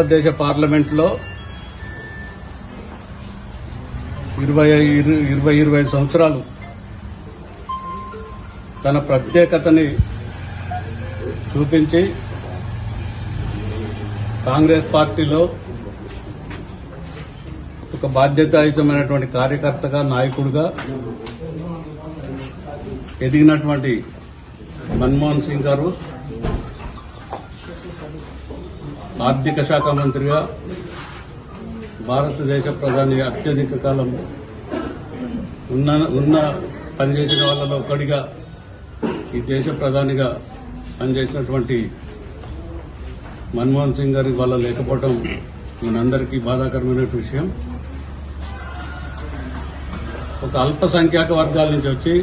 భారతదేశ పార్లమెంట్లో ఇరవై ఇరవై ఇరవై ఐదు సంవత్సరాలు తన ప్రత్యేకతని చూపించి కాంగ్రెస్ పార్టీలో ఒక బాధ్యతాయుతమైనటువంటి కార్యకర్తగా నాయకుడిగా ఎదిగినటువంటి మన్మోహన్ సింగ్ గారు ఆర్థిక శాఖ మంత్రిగా భారతదేశ ప్రధాని అత్యధిక కాలం ఉన్న ఉన్న పనిచేసిన వాళ్ళలో ఒకటిగా ఈ దేశ ప్రధానిగా పనిచేసినటువంటి మన్మోహన్ సింగ్ గారి వాళ్ళ లేకపోవడం మనందరికీ బాధాకరమైన విషయం. ఒక అల్పసంఖ్యాక వర్గాల నుంచి వచ్చి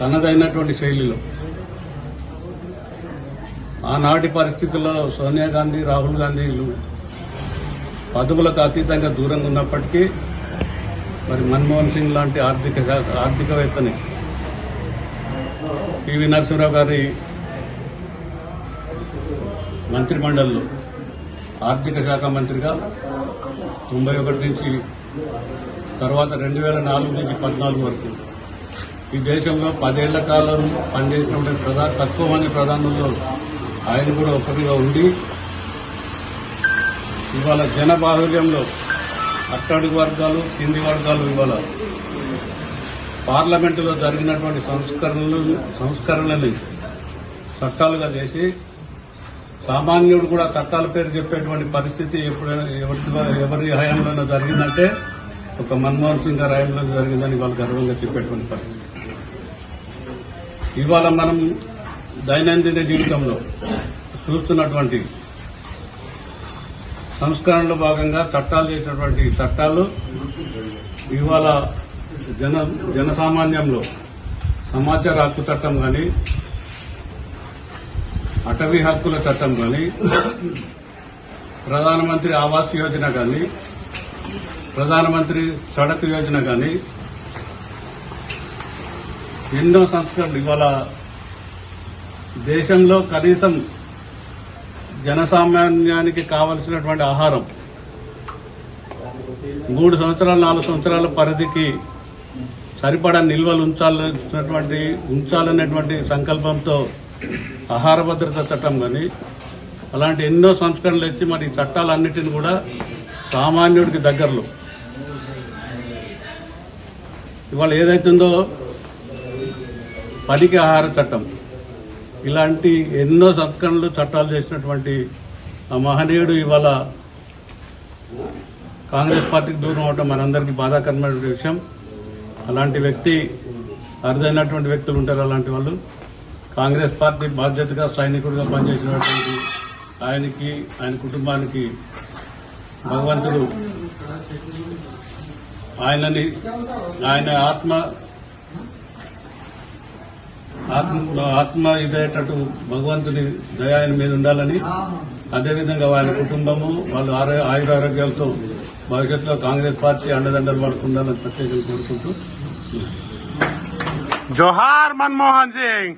తనదైనటువంటి శైలిలో ఆనాటి పరిస్థితుల్లో సోనియా గాంధీ రాహుల్ గాంధీలు పదవులకు అతీతంగా దూరంగా ఉన్నప్పటికీ మరి మన్మోహన్ సింగ్ లాంటి ఆర్థిక శాఖ ఆర్థికవేత్తని పివి నరసింహరావు గారి మంత్రిమండలిలో ఆర్థిక శాఖ మంత్రిగా తొంభై ఒకటి నుంచి తర్వాత రెండు వేల నాలుగు నుంచి పద్నాలుగు వరకు. ఈ దేశంలో పదేళ్ళ కాలం పనిచేసినటువంటి ప్రధాన తక్కువ మంది ప్రధానుల్లో ఆయన కూడా ఒకటిగా ఉండి ఇవాళ జన బాహుల్యంలో అట్టడుగు వర్గాలు కింది వర్గాలు ఇవాళ పార్లమెంటులో జరిగినటువంటి సంస్కరణలు సంస్కరణలని చట్టాలుగా చేసి సామాన్యుడు కూడా చట్టాల పేరు చెప్పేటువంటి పరిస్థితి ఎప్పుడైనా ఎవరి ఎవరి హయాంలోనో జరిగిందంటే ఒక మన్మోహన్ సింగ్ గారి హయాంలో జరిగిందని వాళ్ళు గర్వంగా చెప్పేటువంటి పరిస్థితి. ఇవాళ మనం దైనందిన జీవితంలో చూస్తున్నటువంటి సంస్కరణలో భాగంగా చట్టాలు చేసినటువంటి చట్టాలు ఇవాళ జన జనసామాన్యంలో సమాచార హక్కు చట్టం కానీ అటవీ హక్కుల చట్టం కానీ ప్రధానమంత్రి ఆవాస్ యోజన కానీ ప్రధానమంత్రి సడక్ యోజన కానీ ఎన్నో సంస్కరణలు ఇవాళ దేశంలో కనీసం జనసామాన్యానికి కావలసినటువంటి ఆహారం మూడు సంవత్సరాలు నాలుగు సంవత్సరాల పరిధికి సరిపడా నిల్వలు ఉంచాలన్నటువంటి ఉంచాలనేటువంటి సంకల్పంతో ఆహార భద్రత చట్టం కానీ అలాంటి ఎన్నో సంస్కరణలు ఇచ్చి మరి ఈ చట్టాలన్నిటిని కూడా సామాన్యుడికి దగ్గరలో. ఇవాళ ఏదైతుందో పనికి ఆహార చట్టం. ఇలాంటి ఎన్నో సంస్కరణలు చట్టాలు చేసినటువంటి ఆ మహనీయుడు ఇవాళ కాంగ్రెస్ పార్టీకి దూరం అవడం మనందరికీ బాధాకరమైన విషయం. అలాంటి వ్యక్తి అరుదైనటువంటి వ్యక్తులు ఉంటారు అలాంటి వాళ్ళు. కాంగ్రెస్ పార్టీ బాధ్యతగా సైనికుడిగా పనిచేసినటువంటి ఆయనకి ఆయన కుటుంబానికి భగవంతుడు ఆయనని ఆయన ఆత్మ ఆత్మ ఆత్మ ఇదేటట్టు భగవంతుని దయాయని మీద ఉండాలని. అదేవిధంగా వాళ్ళ కుటుంబము వాళ్ళు ఆయుర ఆరోగ్యాలతో భవిష్యత్తులో కాంగ్రెస్ పార్టీ అండదండలు పడుకుండాలని ప్రత్యేకంగా కోరుకుంటూ. జోహార్ మన్మోహన్ సింగ్.